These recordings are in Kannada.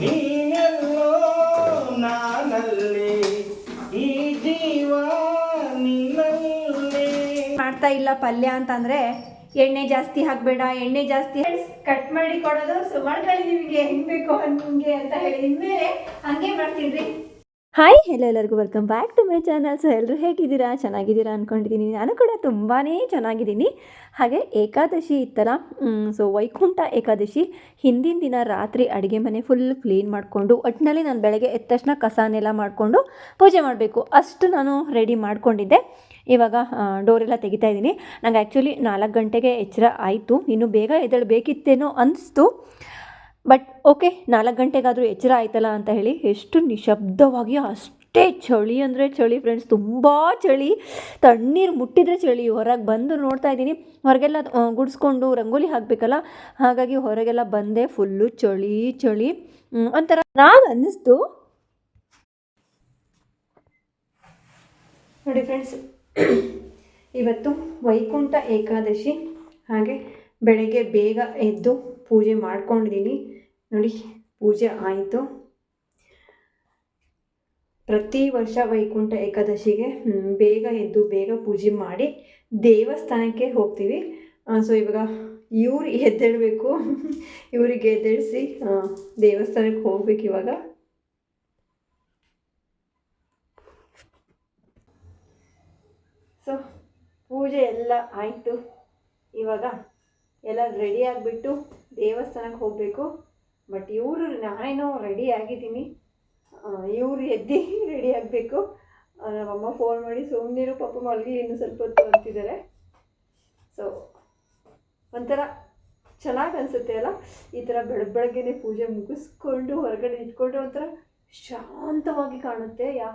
ನೀನೆಲ್ಲೋ ನಾನಲ್ಲಿ ಈ ಜೀವ ನಿನ್ನಲ್ಲೇ. ಮಾಡ್ತಾ ಇಲ್ಲ ಪಲ್ಯ ಅಂತಂದ್ರೆ ಎಣ್ಣೆ ಜಾಸ್ತಿ ಹಾಕಬೇಡ ಎಣ್ಣೆ ಜಾಸ್ತಿ ಕಟ್ ಮಾಡಿ ಕೊಡೋದು ಸುಮಾರು ಮಾಡ್ಕೊಳ್ಳಿ ನಿಮಗೆ. ಹೆಂಗ್ ಬೇಕು ಹಂಗೆ ಅಂತ ಹೇಳಿ. ಇನ್ಮೇಲೆ ಹಂಗೆ ಮಾಡ್ತೀನಿ ಹಾಯ್ ಹೆಲೋ ಎಲ್ಲರಿಗೂ welcome back to my channel so ಎಲ್ಲರೂ ಹೇಗಿದ್ದೀರಾ? ಚೆನ್ನಾಗಿದ್ದೀರಾ ಅಂದ್ಕೊಂಡಿದ್ದೀನಿ ನಾನು ಕೂಡ ತುಂಬಾ ಚೆನ್ನಾಗಿದ್ದೀನಿ. ಹಾಗೆ ಏಕಾದಶಿ ಇತ್ತಲ್ಲ ಸೊ ವೈಕುಂಠ ಏಕಾದಶಿ, ಹಿಂದಿನ ದಿನ ರಾತ್ರಿ ಅಡುಗೆ ಮನೆ ಫುಲ್ ಕ್ಲೀನ್ ಮಾಡಿಕೊಂಡು ಒಟ್ಟಿನಲ್ಲಿ ನಾನು ಬೆಳಗ್ಗೆ ಎದ್ದ ತಕ್ಷಣ ಕಸನೆಲ್ಲ ಮಾಡಿಕೊಂಡು ಪೂಜೆ ಮಾಡಬೇಕು. ಅಷ್ಟು ನಾನು ರೆಡಿ ಮಾಡಿಕೊಂಡಿದ್ದೆ. ಇವಾಗ ಡೋರೆಲ್ಲ ತೆಗಿತಾ ಇದ್ದೀನಿ. ನಂಗೆ ಆ್ಯಕ್ಚುಲಿ ನಾಲ್ಕು ಗಂಟೆಗೆ ಎಚ್ಚರ ಆಯಿತು. ಇನ್ನು ಬೇಗ ಎದ್ದೇಳಬೇಕಿತ್ತೇನೋ ಅನಿಸ್ತು. ಬಟ್ ಓಕೆ ನಾಲ್ಕು ಗಂಟೆಗಾದರೂ ಎಚ್ಚರ ಆಯ್ತಲ್ಲ ಅಂತ ಹೇಳಿ ಎಷ್ಟು ನಿಶಬ್ದವಾಗಿ ಅಷ್ಟೇ ಚಳಿ ಅಂದರೆ ಚಳಿ ಫ್ರೆಂಡ್ಸ್ ತುಂಬ ಚಳಿ. ತಣ್ಣೀರು ಮುಟ್ಟಿದರೆ ಚಳಿ. ಹೊರಗೆ ಬಂದು ನೋಡ್ತಾ ಇದ್ದೀನಿ. ಹೊರಗೆಲ್ಲ ಗುಡಿಸ್ಕೊಂಡು ರಂಗೋಲಿ ಹಾಕಬೇಕಲ್ಲ? ಹಾಗಾಗಿ ಹೊರಗೆಲ್ಲ ಬಂದೆ. ಫುಲ್ಲು ಚಳಿ ಚಳಿ. ಒಂಥರ ನಾನು ಅನ್ನಿಸ್ತು. ನೋಡಿ ಫ್ರೆಂಡ್ಸ್ ಇವತ್ತು ವೈಕುಂಠ ಏಕಾದಶಿ. ಹಾಗೆ ಬೆಳಗ್ಗೆ ಬೇಗ ಎದ್ದು ಪೂಜೆ ಮಾಡ್ಕೊಂಡಿದ್ದೀನಿ ನೋಡಿ, ಪೂಜೆ ಆಯಿತು. ಪ್ರತಿ ವರ್ಷ ವೈಕುಂಠ ಏಕಾದಶಿಗೆ ಬೇಗ ಎದ್ದು ಬೇಗ ಪೂಜೆ ಮಾಡಿ ದೇವಸ್ಥಾನಕ್ಕೆ ಹೋಗ್ತೀವಿ. ಸೊ ಇವಾಗ ಇವ್ರು ಎದ್ದೇಳಬೇಕು. ಇವರಿಗೆ ಎದ್ದೇಳಿಸಿ ದೇವಸ್ಥಾನಕ್ಕೆ ಹೋಗ್ಬೇಕು ಇವಾಗ. ಸೊ ಪೂಜೆ ಎಲ್ಲ ಆಯಿತು ಇವಾಗ. ಎಲ್ಲ ರೆಡಿ ಆಗಿಬಿಟ್ಟು ದೇವಸ್ಥಾನಕ್ಕೆ ಹೋಗಬೇಕು. ಬಟ್ ಇವರು ನಾನೇನೋ ರೆಡಿ ಆಗಿದ್ದೀನಿ. ಇವರು ಎದ್ದು ರೆಡಿ ಆಗಬೇಕು. ನಮ್ಮಮ್ಮ ಫೋನ್ ಮಾಡಿ ಸುಮ್ಮನೆ ಪಾಪ ಮಲಗಿ ಇನ್ನೂ ಸ್ವಲ್ಪ ಹೊತ್ತು ಅಂತಿದ್ದಾರೆ. ಸೊ ಒಂಥರ ಚೆನ್ನಾಗಿ ಅನಿಸುತ್ತೆ ಅಲ್ಲ? ಈ ಥರ ಬೆಳಗ್ಗೆ ಬೆಳಗ್ಗೆನೆ ಪೂಜೆ ಮುಗಿಸ್ಕೊಂಡು, ಹೊರಗಡೆ ನಿಂತ್ಕೊಂಡು ಒಂಥರ ಶಾಂತವಾಗಿ ಕಾಣುತ್ತೆ. ಯಾ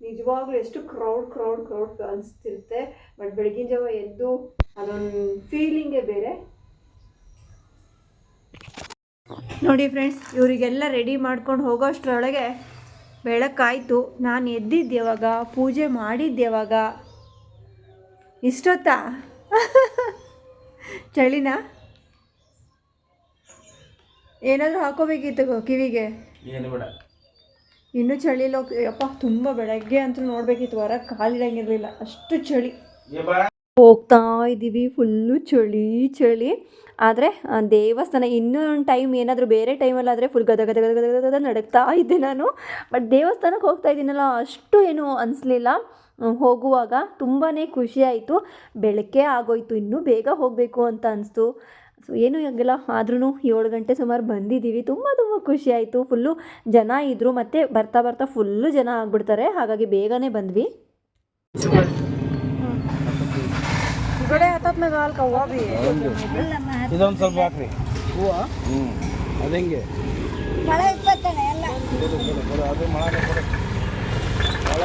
ನಿಜವಾಗ್ಲೂ ಎಷ್ಟು ಕ್ರೌಡ್ ಕ್ರೌಡ್ ಕ್ರೌಡ್ ಅನಿಸ್ತಿರುತ್ತೆ. ಬಟ್ ಬೆಳಗಿನ ಜಾವ ಎದ್ದು ಅದೊಂದು ಫೀಲಿಂಗೇ ಬೇರೆ. ನೋಡಿ ಫ್ರೆಂಡ್ಸ್ ಇವರಿಗೆಲ್ಲ ರೆಡಿ ಮಾಡ್ಕೊಂಡು ಹೋಗೋಷ್ಟರೊಳಗೆ ಬೆಳಕಾಯಿತು. ನಾನು ಎದ್ದಿದ್ದು ಯಾವಾಗ ಪೂಜೆ ಮಾಡಿದ್ದು ಯಾವಾಗ ಇಷ್ಟೊತ್ತಾ? ಚಳಿನ? ಏನಾದರೂ ಹಾಕೋಬೇಕಿತ್ತು ಕಿವಿಗೆ? ಏನು ಬೇಡ. ಇನ್ನೂ ಚಳಿಲೋ ಅಪ್ಪ ತುಂಬ ಬೆಳಗ್ಗೆ ಅಂತೂ ನೋಡಬೇಕಿತ್ತು ಹೊರಗೆ ಕಾಲಿಡಂಗಿರಲಿಲ್ಲ ಅಷ್ಟು ಚಳಿ. ಹೋಗ್ತಾ ಇದ್ದೀವಿ ಫುಲ್ಲು ಚಳಿ ಚಳಿ. ಆದರೆ ದೇವಸ್ಥಾನ ಇನ್ನೂ ಒಂದು ಟೈಮ್ ಏನಾದರೂ ಬೇರೆ ಟೈಮಲ್ಲಾದರೆ ಫುಲ್ ಗದ ಗದ ಗದ ಗದ ಗದ ನಡಕ್ತಾ ಇದ್ದೆ ನಾನು. ಬಟ್ ದೇವಸ್ಥಾನಕ್ಕೆ ಹೋಗ್ತಾ ಇದ್ದೀನಲ್ಲ ಅಷ್ಟು ಏನು ಅನಿಸ್ಲಿಲ್ಲ. ಹೋಗುವಾಗ ತುಂಬಾ ಖುಷಿ ಆಯಿತು. ಬೆಳಗ್ಗೆ ಆಗೋಯ್ತು, ಇನ್ನೂ ಬೇಗ ಹೋಗಬೇಕು ಅಂತ ಅನಿಸ್ತು. ಸೊ ಏನೂ ಆಗಿಲ್ಲ. ಆದ್ರೂ ಏಳು ಗಂಟೆ ಸುಮಾರು ಬಂದಿದ್ದೀವಿ ತುಂಬ ತುಂಬ ಖುಷಿ ಆಯಿತು. ಫುಲ್ಲು ಜನ ಇದ್ದರು ಮತ್ತು ಬರ್ತಾ ಬರ್ತಾ ಫುಲ್ಲು ಜನ ಆಗ್ಬಿಡ್ತಾರೆ. ಹಾಗಾಗಿ ಬೇಗನೆ ಬಂದ್ವಿ. ಇದೊಂದು ಸ್ವಲ್ಪ ಹಾಕ್ರಿ. ಹೂವ? ಹ್ಞೂ ಅದಂಗೆ ಅದು ಮಳ ಮಳ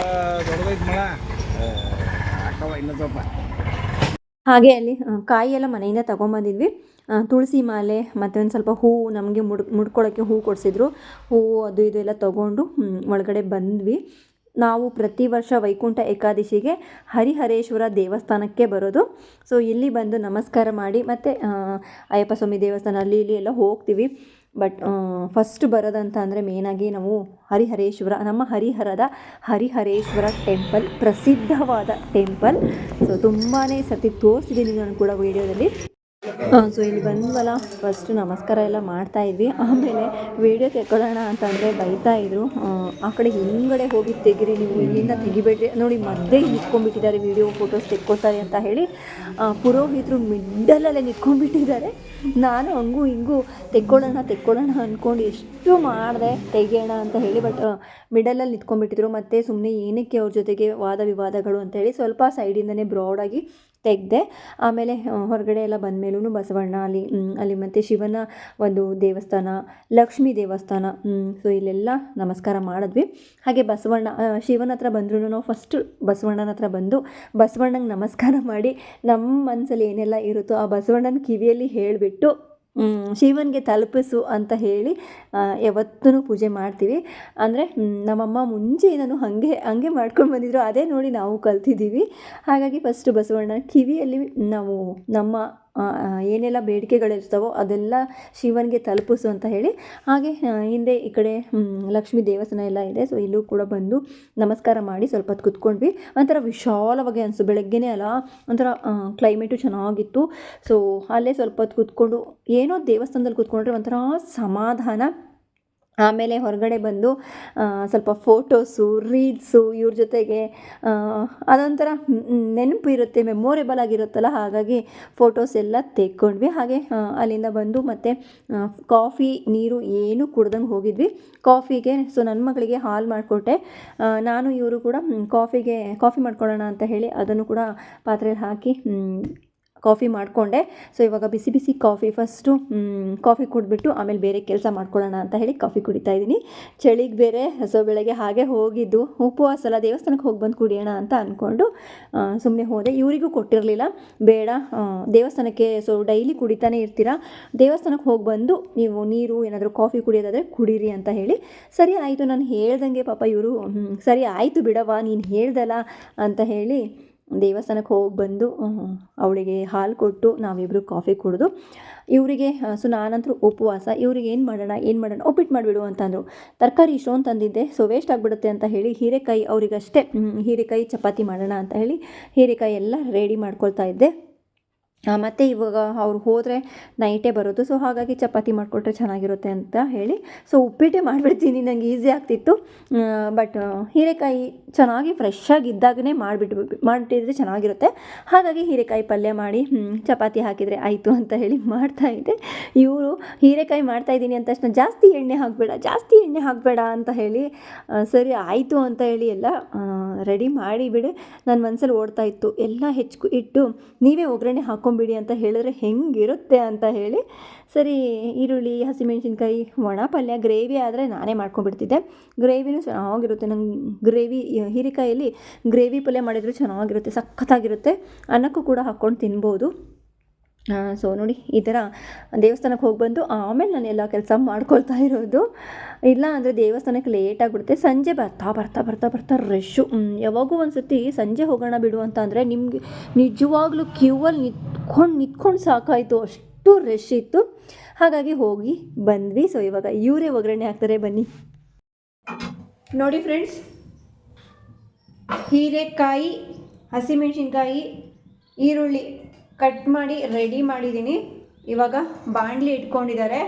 ದೊಡ್ಡದೈತಿ ಮಳ. ಹಾಕವ ಇನ್ನೂ ಸ್ವಲ್ಪ. ಹಾಗೆ ಅಲ್ಲಿ ಕಾಯಿ ಎಲ್ಲ ಮನೆಯಿಂದ ತೊಗೊಂಬಂದಿದ್ವಿ. ತುಳಸಿ ಮಾಲೆ ಮತ್ತೆ ಒಂದು ಸ್ವಲ್ಪ ಹೂವು ನಮಗೆ ಮುಡ್ ಮುಡ್ಕೊಳ್ಳೋಕ್ಕೆ ಹೂವು ಕೊಡಿಸಿದ್ರು. ಹೂವು ಅದು ಇದು ಎಲ್ಲ ತೊಗೊಂಡು ಒಳಗಡೆ ಬಂದ್ವಿ. ನಾವು ಪ್ರತಿ ವರ್ಷ ವೈಕುಂಠ ಏಕಾದಶಿಗೆ ಹರಿಹರೇಶ್ವರ ದೇವಸ್ಥಾನಕ್ಕೆ ಬರೋದು. ಸೊ ಇಲ್ಲಿ ಬಂದು ನಮಸ್ಕಾರ ಮಾಡಿ, ಮತ್ತು ಅಯ್ಯಪ್ಪ ಸ್ವಾಮಿ ದೇವಸ್ಥಾನ ಅಲ್ಲಿ ಇಲ್ಲಿ ಎಲ್ಲ ಹೋಗ್ತೀವಿ. ಬಟ್ ಫಸ್ಟ್ ಬರೋದಂತ ಅಂದರೆ ಮೇನಾಗಿ ನಾವು ಹರಿಹರೇಶ್ವರ, ನಮ್ಮ ಹರಿಹರದ ಹರಿಹರೇಶ್ವರ ಟೆಂಪಲ್ ಪ್ರಸಿದ್ಧವಾದ ಟೆಂಪಲ್ ಸೊ ತುಂಬಾ ಸತಿ ತೋರಿಸಿದ್ದೀನಿ ನಾನು ಕೂಡ ವೀಡಿಯೋದಲ್ಲಿ ಸೊ ಇಲ್ಲಿ ಬಂದ್ವಲ್ಲ ಫಸ್ಟ್ ನಮಸ್ಕಾರ ಎಲ್ಲ ಮಾಡ್ತಾ ಇದ್ವಿ. ಆಮೇಲೆ ವೀಡಿಯೋ ತೆಕ್ಕೊಳ್ಳೋಣ ಅಂತಂದರೆ ಬೈತಾ ಇದ್ರು. ಆ, ಕಡೆ ಹಿಂಗಡೆ ಹೋಗಿ ತೆಗಿರಿ ನೀವು ಇಲ್ಲಿಂದ ತೆಗಿಬೇಡ್ರಿ. ನೋಡಿ ಮಧ್ಯೆ ನಿಂತ್ಕೊಂಡ್ಬಿಟ್ಟಿದ್ದಾರೆ ವೀಡಿಯೋ ಫೋಟೋಸ್ ತೆಕ್ಕೊಳ್ತಾರೆ ಅಂತ ಹೇಳಿ. ಪುರೋಹಿತರು ಮಿಡ್ಡಲಲ್ಲೇ ನಿಂತ್ಕೊಂಡ್ಬಿಟ್ಟಿದ್ದಾರೆ. ನಾನು ಹಂಗೂ ಹಿಂಗೂ ತೆಕ್ಕೊಳ್ಳೋಣ ತೆಕ್ಕೊಳ್ಳೋಣ ಅಂದ್ಕೊಂಡು ಎಷ್ಟು ಮಾಡಿದೆ ತೆಗೆಯೋಣ ಅಂತ ಹೇಳಿ ಬಟ್ ಮಿಡಲಲ್ಲಿ ನಿಂತ್ಕೊಂಡ್ಬಿಟ್ಟಿದ್ರು. ಮತ್ತು ಸುಮ್ಮನೆ ಏನಕ್ಕೆ ಅವ್ರ ಜೊತೆಗೆ ವಾದ ವಿವಾದಗಳು ಅಂತ ಹೇಳಿ ಸ್ವಲ್ಪ ಸೈಡಿಂದನೇ ಬ್ರಾಡಾಗಿ ತೆಗೆದೆ ಆಮೇಲೆ ಹೊರಗಡೆ ಎಲ್ಲ ಬಂದಮೇಲೂ ಬಸವಣ್ಣ ಅಲ್ಲಿ ಅಲ್ಲಿ ಮತ್ತು ಶಿವನ ಒಂದು ದೇವಸ್ಥಾನ, ಲಕ್ಷ್ಮೀ ದೇವಸ್ಥಾನ ಸೊ ಇಲ್ಲೆಲ್ಲ ನಮಸ್ಕಾರ ಮಾಡಿದ್ವಿ. ಹಾಗೆ ಬಸವಣ್ಣ ಶಿವನ ಹತ್ರ ಬಂದ್ರೂ ನಾವು ಫಸ್ಟು ಬಸವಣ್ಣನ ಹತ್ರ ಬಂದು ಬಸವಣ್ಣಂಗೆ ನಮಸ್ಕಾರ ಮಾಡಿ ನಮ್ಮ ಮನಸ್ಸಲ್ಲಿ ಏನೆಲ್ಲ ಇರುತ್ತೋ ಆ ಬಸವಣ್ಣನ ಕಿವಿಯಲ್ಲಿ ಹೇಳಿಬಿಟ್ಟು ಶಿವನಿಗೆ ತಲುಪಿಸು ಅಂತ ಹೇಳಿ ಯಾವತ್ತೂ ಪೂಜೆ ಮಾಡ್ತೀವಿ. ಅಂದರೆ ನಮ್ಮಮ್ಮ ಮುಂಚೆ ಮುಂಚೆಯಿಂದನೂ ಹಾಗೆ ಹಾಗೆ ಮಾಡ್ಕೊಂಡು ಬಂದಿದ್ರು. ಅದೇ ನೋಡಿ ನಾವು ಕಲ್ತಿದ್ದೀವಿ. ಹಾಗಾಗಿ ಫಸ್ಟ್ ಬಸವಣ್ಣ ಕಿವಿಯಲ್ಲಿ ನಾವು ನಮ್ಮ ಏನೆಲ್ಲ ಬೇಡಿಕೆಗಳಿರ್ತವೋ ಅದೆಲ್ಲ ಶಿವನಿಗೆ ತಲುಪಿಸು ಅಂತ ಹೇಳಿ. ಹಾಗೆ ಹಿಂದೆ ಈ ಕಡೆ ಲಕ್ಷ್ಮೀ ದೇವಸ್ಥಾನ ಎಲ್ಲ ಇದೆ. ಸೊ ಇಲ್ಲೂ ಕೂಡ ಬಂದು ನಮಸ್ಕಾರ ಮಾಡಿ ಸ್ವಲ್ಪ ಹೊತ್ತು ಕುತ್ಕೊಂಡ್ವಿ. ಒಂಥರ ವಿಶಾಲವಾಗಿ ಅನಿಸ್ತು ಬೆಳಗ್ಗೆನೇ ಅಲ್ಲ, ಒಂಥರ ಕ್ಲೈಮೇಟು ಚೆನ್ನಾಗಿತ್ತು. ಸೊ ಅಲ್ಲೇ ಸ್ವಲ್ಪ ಹೊತ್ತು ಕೂತ್ಕೊಂಡು ಏನೋ ದೇವಸ್ಥಾನದಲ್ಲಿ ಕೂತ್ಕೊಂಡ್ರೆ ಒಂಥರ ಸಮಾಧಾನ. ಆಮೇಲೆ ಹೊರಗಡೆ ಬಂದು ಸ್ವಲ್ಪ ಫೋಟೋಸು, ರೀಲ್ಸು ಇವ್ರ ಜೊತೆಗೆ ಅದೊಂಥರ ನೆನಪು ಇರುತ್ತೆ, ಮೆಮೊರೇಬಲ್ ಆಗಿರುತ್ತಲ್ಲ, ಹಾಗಾಗಿ ಫೋಟೋಸ್ ಎಲ್ಲ ತೆಕ್ಕೊಂಡ್ವಿ. ಹಾಗೆ ಅಲ್ಲಿಂದ ಬಂದು ಮತ್ತೆ ಕಾಫಿ, ನೀರು ಏನೂ ಕುಡ್ದಂಗೆ ಹೋಗಿದ್ವಿ. ಕಾಫಿಗೆ, ಸೊ ನನ್ನ ಮಗಳಿಗೆ ಹಾಲು ಮಾಡಿಕೊಟ್ಟೆ. ನಾನು ಇವರು ಕೂಡ ಕಾಫಿಗೆ, ಕಾಫಿ ಮಾಡ್ಕೊಳ್ಳೋಣ ಅಂತ ಹೇಳಿ ಅದನ್ನು ಕೂಡ ಪಾತ್ರೆಯಲ್ಲಿ ಹಾಕಿ ಕಾಫಿ ಮಾಡಿಕೊಂಡೆ. ಸೊ ಇವಾಗ ಬಿಸಿ ಬಿಸಿ ಕಾಫಿ ಫಸ್ಟು ಕಾಫಿ ಕುಡಿದ್ಬಿಟ್ಟು ಆಮೇಲೆ ಬೇರೆ ಕೆಲಸ ಮಾಡ್ಕೊಳ್ಳೋಣ ಅಂತ ಹೇಳಿ ಕಾಫಿ ಕುಡಿತಾ ಇದ್ದೀನಿ. ಚಳಿಗೆ ಬೇರೆ ಸೊ ಬೆಳಗ್ಗೆ ಹಾಗೆ ಹೋಗಿದ್ದು. ಉಪವಾಸ ಅಲ್ಲ ದೇವಸ್ಥಾನಕ್ಕೆ ಹೋಗಿ ಬಂದು ಕುಡಿಯೋಣ ಅಂತ ಅಂದ್ಕೊಂಡು ಸುಮ್ಮನೆ ಹೋದೆ. ಇವರಿಗೂ ಕೊಟ್ಟಿರಲಿಲ್ಲ. ಬೇಡ ದೇವಸ್ಥಾನಕ್ಕೆ ಸೊ ಡೈಲಿ ಕುಡಿತಾನೆ ಇರ್ತೀರಾ? ದೇವಸ್ಥಾನಕ್ಕೆ ಹೋಗಿ ಬಂದು ನೀವು ನೀರು, ಏನಾದರೂ ಕಾಫಿ ಕುಡಿಯೋದಾದರೆ ಕುಡೀರಿ ಅಂತ ಹೇಳಿ, ಸರಿ ಆಯಿತು, ನಾನು ಹೇಳ್ದಂಗೆ ಪಾಪ ಇವರು ಸರಿ ಆಯಿತು ಬಿಡವಾ ನೀನು ಹೇಳ್ದಲ್ಲ ಅಂತ ಹೇಳಿ ದೇವಸ್ಥಾನಕ್ಕೆ ಹೋಗಿ ಬಂದು ಅವಳಿಗೆ ಹಾಲು ಕೊಟ್ಟು ನಾವಿಬ್ಬರು ಕಾಫಿ ಕುಡಿದು, ಇವರಿಗೆ ಸೊ ನಾನಂತರೂ ಉಪವಾಸ, ಇವ್ರಿಗೆ ಏನು ಮಾಡೋಣ ಏನು ಮಾಡೋಣ ಒಪ್ಪಿಟ್ಟು ಮಾಡಿಬಿಡು ಅಂತಂದರು. ತರಕಾರಿ ಇಷ್ಟೊಂದು ತಂದಿದ್ದೆ, ಸೊ ವೇಸ್ಟ್ ಆಗಿಬಿಡುತ್ತೆ ಅಂತ ಹೇಳಿ ಹೀರೆಕಾಯಿ ಅವರಿಗಷ್ಟೇ ಹೀರೆಕಾಯಿ ಚಪಾತಿ ಮಾಡೋಣ ಅಂತ ಹೇಳಿ ಹೀರೆಕಾಯಿ ಎಲ್ಲ ರೆಡಿ ಮಾಡ್ಕೊಳ್ತಾ ಇದ್ದೆ. ಮತ್ತೆ ಇವಾಗ ಅವ್ರು ಹೋದರೆ ನೈಟೇ ಬರೋದು. ಸೊ ಹಾಗಾಗಿ ಚಪಾತಿ ಮಾಡಿಕೊಟ್ರೆ ಚೆನ್ನಾಗಿರುತ್ತೆ ಅಂತ ಹೇಳಿ. ಸೊ ಉಪ್ಪಿಟ್ಟೆ ಮಾಡಿಬಿಡ್ತೀನಿ. ನನಗೆ ಈಸಿ ಆಗ್ತಿತ್ತು. ಬಟ್ ಹೀರೆಕಾಯಿ ಚೆನ್ನಾಗಿ ಫ್ರೆಶ್ ಆಗಿದ್ದಾಗನೇ ಮಾಡಿಬಿಟ್ಟು ಮಾಡಿಟ್ಟಿದ್ರೆ ಚೆನ್ನಾಗಿರುತ್ತೆ. ಹಾಗಾಗಿ ಹೀರೆಕಾಯಿ ಪಲ್ಯ ಮಾಡಿ ಚಪಾತಿ ಹಾಕಿದರೆ ಆಯಿತು ಅಂತ ಹೇಳಿ ಮಾಡ್ತಾಯಿದ್ದೆ ಇವರು ಹೀರೆಕಾಯಿ ಮಾಡ್ತಾಯಿದ್ದೀನಿ ಅಂತ ತಕ್ಷಣ ಜಾಸ್ತಿ ಎಣ್ಣೆ ಹಾಕಬೇಡ, ಜಾಸ್ತಿ ಎಣ್ಣೆ ಹಾಕಬೇಡ ಅಂತ ಹೇಳಿ ಸರಿ ಆಯಿತು ಅಂತ ಹೇಳಿ ಎಲ್ಲ ರೆಡಿ ಮಾಡಿಬಿಡು ನನ್ನ ಮನಸ್ಸಲ್ಲಿ ಓಡ್ತಾ ಇತ್ತು. ಎಲ್ಲ ಹೆಚ್ಚು ಇಟ್ಟು ನೀವೇ ಒಗ್ಗರಣೆ ಹಾಕ್ಕೊಂಬಿಡಿ ಅಂತ ಹೇಳಿದ್ರೆ ಹೆಂಗಿರುತ್ತೆ ಅಂತ ಹೇಳಿ. ಸರಿ, ಈರುಳ್ಳಿ, ಹಸಿಮೆಣ್ಸಿನ್ಕಾಯಿ ಒಣ ಪಲ್ಯ ಗ್ರೇವಿ ಆದರೆ ನಾನೇ ಮಾಡ್ಕೊಂಡ್ಬಿಡ್ತಿದ್ದೆ ಗ್ರೇವಿನೂ ಚೆನ್ನಾಗಿರುತ್ತೆ. ನಂಗೆ ಗ್ರೇವಿ, ಹೀರೆಕಾಯಲ್ಲಿ ಗ್ರೇವಿ ಪಲ್ಯ ಮಾಡಿದರೂ ಚೆನ್ನಾಗಿರುತ್ತೆ, ಸಖತ್ತಾಗಿರುತ್ತೆ. ಅನ್ನಕ್ಕೂ ಕೂಡ ಹಾಕ್ಕೊಂಡು ತಿನ್ಬೋದು. ಸೊ ನೋಡಿ, ಈ ಥರ ದೇವಸ್ಥಾನಕ್ಕೆ ಹೋಗಿ ಬಂದು ಆಮೇಲೆ ನಾನು ಎಲ್ಲ ಕೆಲಸ ಮಾಡ್ಕೊಳ್ತಾ ಇರೋದು. ಇಲ್ಲ ಅಂದರೆ ದೇವಸ್ಥಾನಕ್ಕೆ ಲೇಟ್ ಆಗಿಬಿಡುತ್ತೆ. ಸಂಜೆ ಬರ್ತಾ ಬರ್ತಾ ಬರ್ತಾ ಬರ್ತಾ ರಶ್ಶು ಯಾವಾಗೂ ಒಂದು ಸತಿ ಸಂಜೆ ಹೋಗೋಣ ಬಿಡು ಅಂತ ಅಂದರೆ ನಿಮಗೆ ನಿಜವಾಗ್ಲೂ ಕ್ಯೂವಲ್ಲಿ ನಿಂತ್ಕೊಂಡು ನಿಂತ್ಕೊಂಡು ಸಾಕಾಯಿತು. ಅಷ್ಟು ರಶ್ ಇತ್ತು. ಹಾಗಾಗಿ ಹೋಗಿ ಬಂದ್ವಿ. ಸೊ ಇವಾಗ ಇವರೇ ಒಗ್ಗರಣೆ ಹಾಕ್ತಾರೆ. ಬನ್ನಿ. ನೋಡಿ ಫ್ರೆಂಡ್ಸ್ ಹೀರೆಕಾಯಿ, ಹಸಿಮೆಣಸಿನ್ಕಾಯಿ, ಈರುಳ್ಳಿ. ಕಟ್ ಮಾಡಿ ರೆಡಿ ಮಾಡಿದ್ದೀನಿ ಇವಾಗ ಬಾಣಲಿ ಇಟ್ಕೊಂಡಿದ್ದಾರೆ.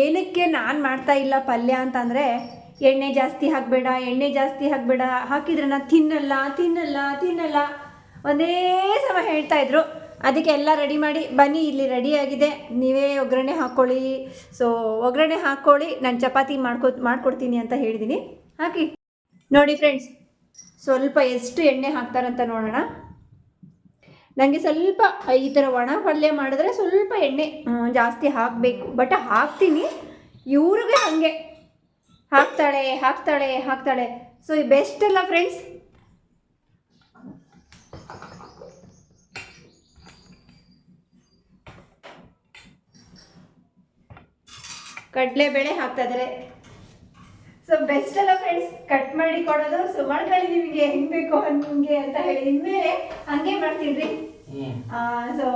ಏನಕ್ಕೆ ನಾನು ಮಾಡ್ತಾ ಇಲ್ಲ ಪಲ್ಯ ಅಂತಂದರೆ, ಎಣ್ಣೆ ಜಾಸ್ತಿ ಹಾಕಬೇಡ, ಎಣ್ಣೆ ಜಾಸ್ತಿ ಹಾಕಬೇಡ, ಹಾಕಿದ್ರೆ ನಾನು ತಿನ್ನಲ್ಲ ತಿನ್ನಲ್ಲ ತಿನ್ನಲ್ಲ. ಒಂದೇ ಸಮ ಹೇಳ್ತಾ ಇದ್ರು. ಅದಕ್ಕೆ ಎಲ್ಲ ರೆಡಿ ಮಾಡಿ, ಬನ್ನಿ, ಇಲ್ಲಿ ರೆಡಿ ಆಗಿದೆ. ನೀವೇ ಒಗ್ಗರಣೆ ಹಾಕ್ಕೊಳ್ಳಿ ಸೊ ಒಗ್ಗರಣೆ ಹಾಕ್ಕೊಳ್ಳಿ ನಾನು ಚಪಾತಿ ಮಾಡ್ಕೊ, ಮಾಡ್ಕೊಡ್ತೀನಿ ಅಂತ ಹೇಳಿದ್ದೀನಿ ಹಾಕಿ. ನೋಡಿ ಫ್ರೆಂಡ್ಸ್ ಸ್ವಲ್ಪ ಎಷ್ಟು ಎಣ್ಣೆ ಹಾಕ್ತಾರಂತ ನೋಡೋಣ. ನನಗೆ ಸ್ವಲ್ಪ ಈ ಥರ ಒಣ ಪಲ್ಯ ಮಾಡಿದ್ರೆ ಸ್ವಲ್ಪ ಎಣ್ಣೆ ಜಾಸ್ತಿ ಹಾಕಬೇಕು. ಬಟ್ ಹಾಕ್ತೀನಿ. ಇವ್ರಿಗೆ ಹಾಗೆ. ಹಾಕ್ತಾಳೆ ಹಾಕ್ತಾಳೆ ಹಾಕ್ತಾಳೆ. ಸೊ ಬೆಸ್ಟ್ ಅಲ್ಲ ಫ್ರೆಂಡ್ಸ್ ಕಡಲೆ ಬೇಳೆ ಹಾಕ್ತಾ ಇದ್ದಾರೆ. ಸೊ ಬೆಸ್ಟ್ ಅಲ್ಲ ಫ್ರೆಂಡ್ಸ್ ಕಟ್ ಮಾಡಿ ಕೊಡೋದು. ಸೊ ಮಾಡ್ಕೊಳ್ಳಿ ನಿಮಗೆ ಹೆಂಗ್ ಬೇಕು ಹಂಗೆ ಅಂತ ಹೇಳಿ. ಇನ್ಮೇಲೆ ಹಂಗೆ ಮಾಡ್ತೀನಿ ಸೊ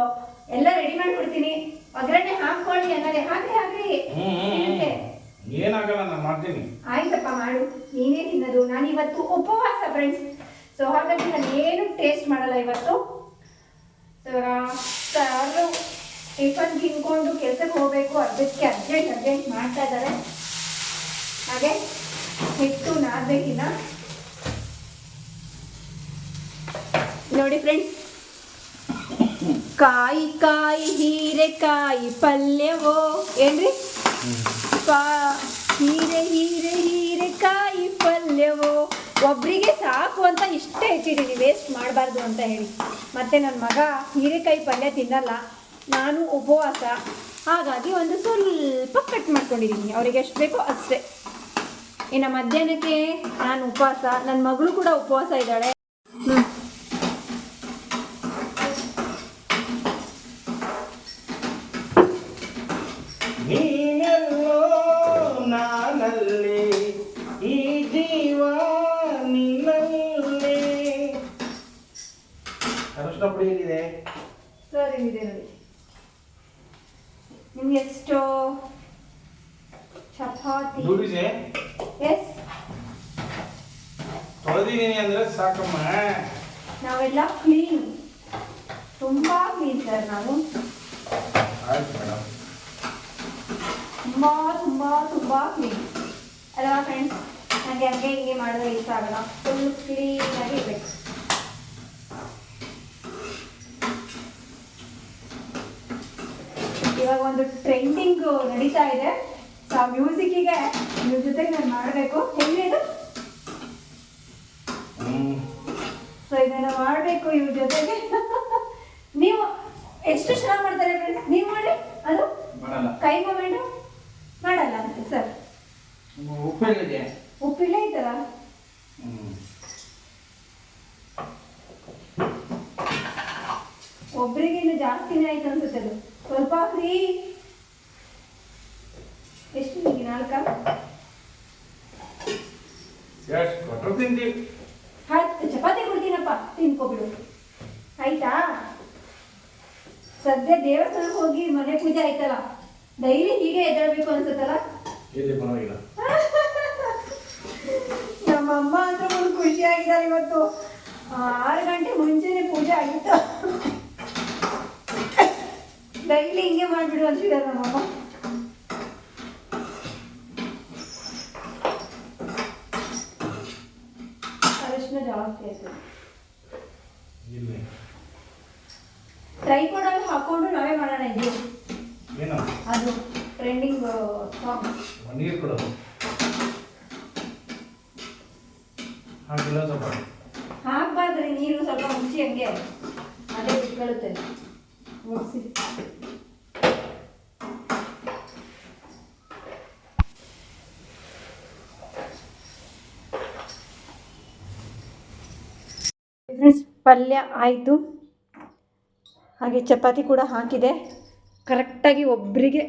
ಎಲ್ಲ ರೆಡಿ ಮಾಡ್ಕೊಡ್ತೀನಿ. ಒಗ್ಗರಣೆ ಹಾಕೊಳ್ಳಿ ಅನ್ನೋದೇ. ಹಾಕ್ರಿ ಹಾಕ್ರಿ. ಏನಾಗಲ್ಲ ನಾನು ಮಾಡ್ತೀನಿ. ಆಯ್ತಪ್ಪ ಮಾಡು. ನೀನೇ ತಿನ್ನೋದು. ನಾನು ಇವತ್ತು ಉಪವಾಸ ಫ್ರೆಂಡ್ಸ್ ಸೊ ಹಾಗಾಗಿ ನಾನು ಏನು ಟೇಸ್ಟ್ ಮಾಡಲ್ಲ ಇವತ್ತು. ಸೊ ಯಾರು ಟಿಫನ್ ತಿನ್ಕೊಂಡು ಕೆಲ್ಸಕ್ಕೆ ಹೋಗ್ಬೇಕು. ಅದಕ್ಕೆ ಅರ್ಜೆಂಟ್ ಅರ್ಜೆಂಟ್ ಮಾಡ್ತಾ ಇದ್ದಾರೆ. ಹಾಗೆ? ಹಿಟ್ಟು ನಾದಬೇಕಿಲ್ಲ ನೋಡಿ ಫ್ರೆಂಡ್ಸ್ ಕಾಯಿ ಕಾಯಿ ಹೀರೆಕಾಯಿ ಪಲ್ಯವೋ? ಏನ್ರಿ? ಕಾ ಹೀರೆ ಹೀರೆ ಹೀರೆಕಾಯಿ ಪಲ್ಯವೋ? ಒಬ್ರಿಗೆ ಸಾಕು ಅಂತ ಇಷ್ಟೇ ಇಟ್ಟಿದ್ದೀನಿ ವೇಸ್ಟ್ ಮಾಡಬಾರ್ದು ಅಂತ ಹೇಳಿ. ಮತ್ತೆ ನನ್ನ ಮಗ ಹೀರೆಕಾಯಿ ಪಲ್ಯ ತಿನ್ನಲ್ಲ, ನಾನು ಉಪವಾಸ. ಹಾಗಾಗಿ ಒಂದು ಸ್ವಲ್ಪ ಕಟ್ ಮಾಡ್ಕೊಂಡಿದ್ದೀನಿ. ಅವರಿಗೆ ಎಷ್ಟು ಬೇಕೋ ಅಷ್ಟೇ. ಇನ್ನು ಮಧ್ಯಾಹ್ನಕ್ಕೆ ನಾನು ಉಪವಾಸ ನನ್ನ ಮಗಳು ಕೂಡ ಉಪವಾಸ ಇದ್ದಾಳೆ ಹ್ಞೂ ನೀನೆಲ್ಲೋ ನಾನಲ್ಲಿ ಈ ಜೀವ ನಿನ್ನಲ್ಲಿ ಅರಶಿನ ಪುಡಿ ಎಲ್ಲಿದೆ ಸೊ ಇದೆ ನೋಡಿ ನಿಮ್ಗೆ ಎಷ್ಟು ಚಪಾತಿ ದುಡಿಸೆ ಎಸ್ ತೊಳೆದಿದ್ದೀನಿ ಅಂದ್ರೆ ಸಾಕಮ್ಮ. ನಾವೆಲ್ಲ ಕ್ಲೀನ್ ತುಂಬಾ ಕ್ಲೀನ್ ಸರ್ ನಾವು. ಆಯ್ತು ಮೇಡಮ್. ತುಂಬಾ ತುಂಬಾ ತುಂಬಾ ಕ್ಲೀನ್ ಅಲ್ವಾ ಫ್ರೆಂಡ್ಸ್ ನನಗೆ ಹಂಗೆ ಹಿಂಗೆ ಮಾಡಿದ್ರೆ ಇಷ್ಟ ಆಗಲ್ಲ. ಫುಲ್ ಕ್ಲೀನಾಗಿ ಇರಬೇಕು. ಇವಾಗ ಒಂದು ಟ್ರೆಂಡಿಂಗ್ ನಡೀತಾ ಇದೆ. ಸೊ ಆ ಮ್ಯೂಸಿಕ್ಕಿಗೆ ಇವ್ರ ಜೊತೆಗೆ ನಾನು ಮಾಡಬೇಕು. ಹೆಂಗಿದೆ ಹ್ಮ್ ಸೊ ಇದನ್ನ ಮಾಡಬೇಕು ಇವ್ರ ಜೊತೆಗೆ. ನೀವು ಎಷ್ಟು ಚೆನ್ನಾಗಿ ಮಾಡ್ತಾರೆ ಫ್ರೆಂಡ್ಸ್ ನೀವು ಮಾಡಿ ಅದು ಕೈ ಮೊಮೆಂಟು ಮಾಡಲ್ಲ ಅಂತೆ ಸರ್. ಉಪ್ಪಿಲ್ಲ ಐತಲ್ಲ ಹ್ಮ್. ಒಬ್ರಿಗೆ ಇನ್ನು ಜಾಸ್ತಿನೇ ಆಯ್ತು ಅನ್ಸುತ್ತೆ ಅದು. ಸ್ವಲ್ಪ ಹಾಕ್ರಿ ಎಷ್ಟು ನಿಮಗೆ ನಾಲ್ಕ? ಎಷ್ಟು ಕೊಟ್ಟರು ತಿನ್ಕೊಬಿಡು ಆಯ್ತಾ? ಸದ್ಯ ದೇವಸ್ಥಾನಕ್ಕೆ ಹೋಗಿ ಮನೆ ಪೂಜೆ ಆಯ್ತಲ್ಲ ಡೈಲಿ ಹೀಗೆ ಎದ್ದೇಳ್ಬೇಕು ಅನ್ಸುತ್ತಲ್ಲ? ನಮ್ಮ ಅಮ್ಮ ಅಂದ್ರೆ ಒಂದು ಖುಷಿಯಾಗಿದ್ದಾರೆ ಇವತ್ತು. ಆ, ಆರು ಗಂಟೆ ಮುಂಚೆನೆ ಪೂಜೆ ಆಗಿತ್ತು. ಡೈಲಿ ಹಿಂಗೆ ಮಾಡ್ಬಿಡು ಅಂತಿದ್ದಾರೆ ನಮ್ಮಮ್ಮ. ಅರಿಶಿನ ಜಾಸ್ತಿ ಆಯ್ತು ಇಲ್ಲಿ ಟ್ರೈಪಾಡಲ್ಲಿ ಹಾಕೊಂಡು ನಾವೇ ಮಾಡೋಣ ಇದು ಏನು ಅದು ಟ್ರೆಂಡಿಂಗ್ ಸಾಂಗ್ ಕೊಡೋದು. ಹಾಗಿಲ್ಲ ಸ್ವಲ್ಪ. ಹಾಕ್ಬಾರ್ದ್ರಿ, ನೀರು ಸ್ವಲ್ಪ ಮುಚ್ಚಿ ಹಂಗೆ. ಅದೇ ಬಿಟ್ಕೊಳ್ಳುತ್ತೆ. ಮುಗಿಸಿ ಫ್ರೆಂಡ್ಸ್ ಪಲ್ಯ ಆಯಿತು. ಹಾಗೆ ಚಪಾತಿ ಕೂಡ ಹಾಕಿದೆ. ಕರೆಕ್ಟಾಗಿ ಒಬ್ಬರಿಗೆ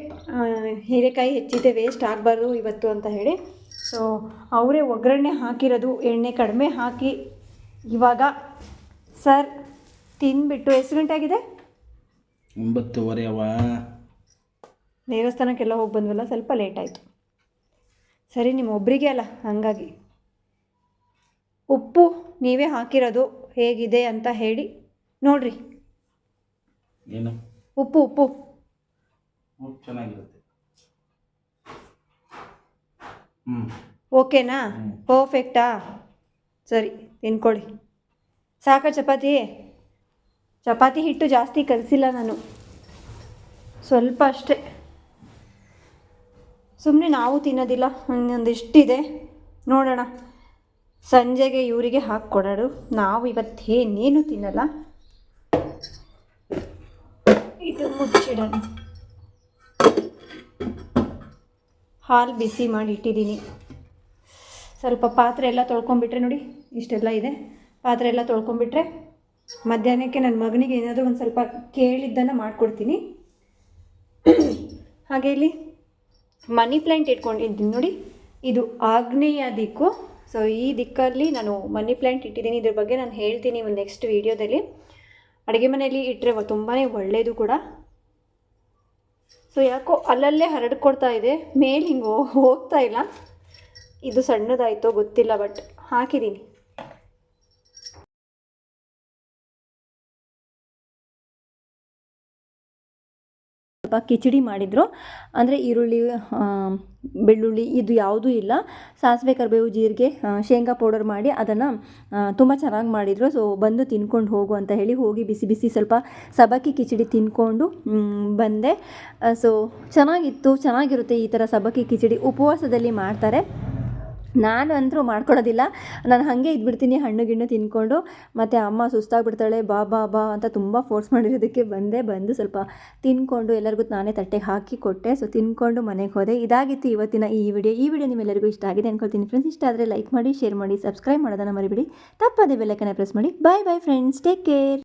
ಹೀರೆಕಾಯಿ ಹೆಚ್ಚಿದೆ ವೇಸ್ಟ್ ಆಗಬಾರ್ದು ಇವತ್ತು ಅಂತ ಹೇಳಿ. ಸೊ ಅವರೇ ಒಗ್ಗರಣೆ ಹಾಕಿರೋದು ಎಣ್ಣೆ ಕಡಿಮೆ ಹಾಕಿ ಇವಾಗ ಸರ್ ತಿಂದ್ಬಿಟ್ಟು ಎಷ್ಟು ಗಂಟೆ ಆಗಿದೆ? ಒಂಬತ್ತುವರೆ ಅವ. ದೇವಸ್ಥಾನಕ್ಕೆಲ್ಲ ಹೋಗಿ ಬಂದ್ವಲ್ಲ ಸ್ವಲ್ಪ ಲೇಟ್ ಆಯಿತು. ಸರಿ ನಿಮ್ಮ ಒಬ್ಬರಿಗೆ ಅಲ್ಲ ಹಾಗಾಗಿ. ಉಪ್ಪು ನೀವೇ ಹಾಕಿರೋದು ಹೇಗಿದೆ ಅಂತ ಹೇಳಿ ನೋಡ್ರಿ. ಏನು? ಉಪ್ಪು ಉಪ್ಪು ಉಪ್ಪು. ಚೆನ್ನಾಗಿರುತ್ತೆ. ಹ್ಞೂ ಓಕೆನಾ? ಪರ್ಫೆಕ್ಟಾ ಸರಿ ತಿನ್ಕೊಳ್ಳಿ ಸಾಕ ಚಪಾತಿ? ಚಪಾತಿ ಹಿಟ್ಟು ಜಾಸ್ತಿ ಕಲಿಸಿಲ್ಲ ನಾನು. ಸ್ವಲ್ಪ ಅಷ್ಟೇ. ಸುಮ್ಮನೆ ನಾವು ತಿನ್ನೋದಿಲ್ಲ ಒಂದೊಂದಿಷ್ಟಿದೆ ನೋಡೋಣ. ಸಂಜೆಗೆ ಇವರಿಗೆ ಹಾಕ್ಕೊಡೋಡು ನಾವು ಇವತ್ತೇನೇನು ತಿನ್ನಲ್ಲ? ಇದು ಮುಚ್ಚಿಡೋಣ. ಹಾಲು ಬಿಸಿ ಮಾಡಿ ಇಟ್ಟಿದ್ದೀನಿ. ಸ್ವಲ್ಪ ಪಾತ್ರೆ ಎಲ್ಲ ತೊಳ್ಕೊಂಬಿಟ್ರೆ ನೋಡಿ, ಇಷ್ಟೆಲ್ಲ ಇದೆ. ಪಾತ್ರೆ ಎಲ್ಲ ತೊಳ್ಕೊಂಬಿಟ್ರೆ ಮಧ್ಯಾಹ್ನಕ್ಕೆ ನನ್ನ ಮಗನಿಗೆ ಏನಾದರೂ ಒಂದು ಸ್ವಲ್ಪ ಕೇಳಿದ್ದನ್ನು ಮಾಡಿಕೊಡ್ತೀನಿ. ಹಾಗೆ ಇಲ್ಲಿ ಮನಿ ಪ್ಲ್ಯಾಂಟ್ ಇಟ್ಕೊಂಡಿದ್ದೀನಿ ನೋಡಿ. ಇದು ಆಗ್ನೇಯ ದಿಕ್ಕು. ಸೊ ಈ ದಿಕ್ಕಲ್ಲಿ ನಾನು ಮನಿ ಪ್ಲ್ಯಾಂಟ್ ಇಟ್ಟಿದ್ದೀನಿ. ಇದ್ರ ಬಗ್ಗೆ ನಾನು ಹೇಳ್ತೀನಿ ಒಂದು ನೆಕ್ಸ್ಟ್ ವೀಡಿಯೋದಲ್ಲಿ ಅಡುಗೆ ಮನೆಯಲ್ಲಿ ಇಟ್ಟರೆ ತುಂಬಾ ಒಳ್ಳೆಯದು ಕೂಡ. ಸೊ ಯಾಕೋ ಅಲ್ಲಲ್ಲೇ ಹರಡ್ಕೊಡ್ತಾ ಇದೆ. ಮೇಲೆ ಹಿಂಗೆ ಹೋಗ್ತಾ ಇಲ್ಲ. ಇದು ಸಣ್ಣದಾಯಿತೋ ಗೊತ್ತಿಲ್ಲ ಬಟ್ ಹಾಕಿದ್ದೀನಿ ಕಿಚಡಿ ಮಾಡಿದರು. ಅಂದರೆ ಈರುಳ್ಳಿ ಬೆಳ್ಳುಳ್ಳಿ ಇದು ಯಾವುದೂ ಇಲ್ಲ. ಸಾಸಿವೆ, ಕರಿಬೇವು, ಜೀರಿಗೆ ಶೇಂಗಾ ಪೌಡರ್ ಮಾಡಿ ಅದನ್ನು ತುಂಬ ಚೆನ್ನಾಗಿ ಮಾಡಿದರು. ಸೊ ಬಂದು ತಿನ್ಕೊಂಡು ಹೋಗು ಅಂತ ಹೇಳಿ ಹೋಗಿ ಬಿಸಿ ಬಿಸಿ ಸ್ವಲ್ಪ ಸಬಕ್ಕಿ ಕಿಚಡಿ ತಿನ್ಕೊಂಡು ಬಂದೆ. ಸೊ ಚೆನ್ನಾಗಿತ್ತು, ಚೆನ್ನಾಗಿರುತ್ತೆ ಈ ಥರ ಸಬಕ್ಕಿ ಕಿಚಡಿ ಉಪವಾಸದಲ್ಲಿ ಮಾಡ್ತಾರೆ. ನಾನು ಅಂತೂ ಮಾಡ್ಕೊಳ್ಳೋದಿಲ್ಲ ನಾನು ಹಾಗೆ ಇದ್ಬಿಡ್ತೀನಿ, ಹಣ್ಣು ಗಿಣ್ಣು ತಿನ್ಕೊಂಡು, ಮತ್ತು ಅಮ್ಮ ಸುಸ್ತಾಗ್ಬಿಡ್ತಾಳೆ, ಬಾ ಬಾ ಬಾ ಅಂತ ತುಂಬ ಫೋರ್ಸ್ ಮಾಡಿರೋದಕ್ಕೆ ಬಂದೆ. ಬಂದು ಸ್ವಲ್ಪ ತಿನ್ಕೊಂಡು ಎಲ್ಲರಿಗೂ ನಾನೇ ತಟ್ಟೆಗೆ ಹಾಕಿ ಕೊಟ್ಟೆ. ಸೊ ತಿನ್ಕೊಂಡು ಮನೆಗೆ ಹೋದೆ. ಇದಾಗಿತ್ತು ಇವತ್ತಿನ ಈ ವಿಡಿಯೋ ಈ ವಿಡಿಯೋ ನಿಮ್ಮೆಲ್ಲರಿಗೂ ಇಷ್ಟ ಆಗಿದೆ ಅನ್ಕೊಳ್ತೀನಿ ಫ್ರೆಂಡ್ಸ್ ಇಷ್ಟ ಆದರೆ ಲೈಕ್ ಮಾಡಿ ಶೇರ್ ಮಾಡಿ ಸಬ್ಸ್ಕ್ರೈಬ್ ಮಾಡೋದನ್ನು ಮರಿಬಿಡಿ. ತಪ್ಪದೆ ಬೆಲ್ಲಕ್ಕನೆ ಪ್ರೆಸ್ ಮಾಡಿ. Bye bye friends take care